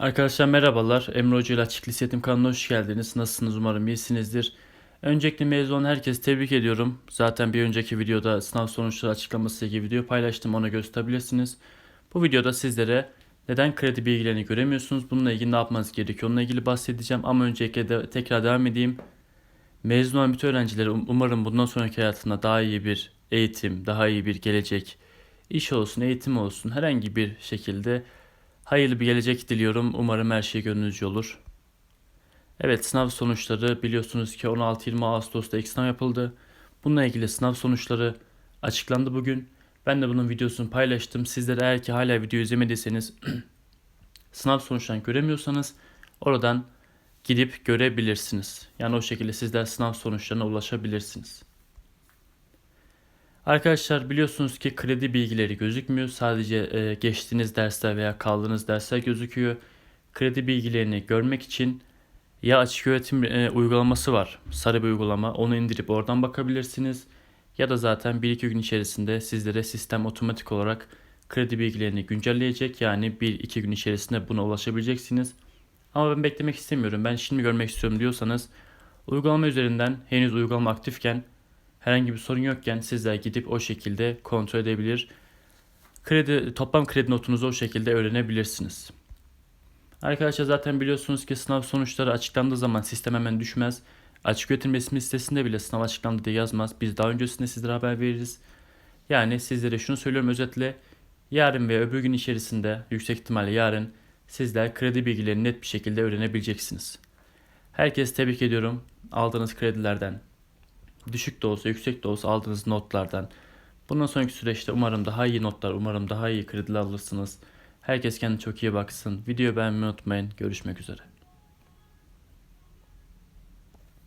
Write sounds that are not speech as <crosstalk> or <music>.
Arkadaşlar merhabalar. Emre Hoca ile Açık Lisetim kanalına hoş geldiniz. Nasılsınız? Umarım iyisinizdir. Öncelikle mezun olan herkesi tebrik ediyorum. Zaten bir önceki videoda sınav sonuçları açıklaması gibi video paylaştım. Ona gösterebilirsiniz. Bu videoda sizlere neden kredi bilgilerini göremiyorsunuz? Bununla ilgili ne yapmanız gerekiyor? Onunla ilgili bahsedeceğim. Ama öncelikle de tekrar devam edeyim. Mezun olan bütün öğrencileri um- umarım bundan sonraki hayatında daha iyi bir eğitim, daha iyi bir gelecek, iş olsun, eğitim olsun herhangi bir şekilde Hayırlı bir gelecek diliyorum. Umarım her şey gönlünüzce olur. Evet sınav sonuçları biliyorsunuz ki 16-20 Ağustos'ta ilk sınav yapıldı. Bununla ilgili sınav sonuçları açıklandı bugün. Ben de bunun videosunu paylaştım. Sizler eğer ki hala video izlemediyseniz <clears throat> sınav sonuçlarını göremiyorsanız oradan gidip görebilirsiniz. Yani o şekilde sizler sınav sonuçlarına ulaşabilirsiniz. Arkadaşlar biliyorsunuz ki kredi bilgileri gözükmüyor. Sadece e, geçtiğiniz dersler veya kaldığınız dersler gözüküyor. Kredi bilgilerini görmek için ya açık öğretim e, uygulaması var. Sarı bir uygulama. Onu indirip oradan bakabilirsiniz. Ya da zaten 1-2 gün içerisinde sizlere sistem otomatik olarak kredi bilgilerini güncelleyecek. Yani 1-2 gün içerisinde buna ulaşabileceksiniz. Ama ben beklemek istemiyorum. Ben şimdi görmek istiyorum diyorsanız uygulama üzerinden henüz uygulama aktifken herhangi bir sorun yokken sizler gidip o şekilde kontrol edebilir. Kredi toplam kredi notunuzu o şekilde öğrenebilirsiniz. Arkadaşlar zaten biliyorsunuz ki sınav sonuçları açıklandığı zaman sistem hemen düşmez. Açık öğretim resmi sitesinde bile sınav açıklandı diye yazmaz. Biz daha öncesinde sizlere haber veririz. Yani sizlere şunu söylüyorum özetle. Yarın ve öbür gün içerisinde yüksek ihtimalle yarın sizler kredi bilgilerini net bir şekilde öğrenebileceksiniz. Herkes tebrik ediyorum aldığınız kredilerden, düşük de olsa yüksek de olsa aldığınız notlardan. Bundan sonraki süreçte umarım daha iyi notlar, umarım daha iyi krediler alırsınız. Herkes kendine çok iyi baksın. Videoyu beğenmeyi unutmayın. Görüşmek üzere.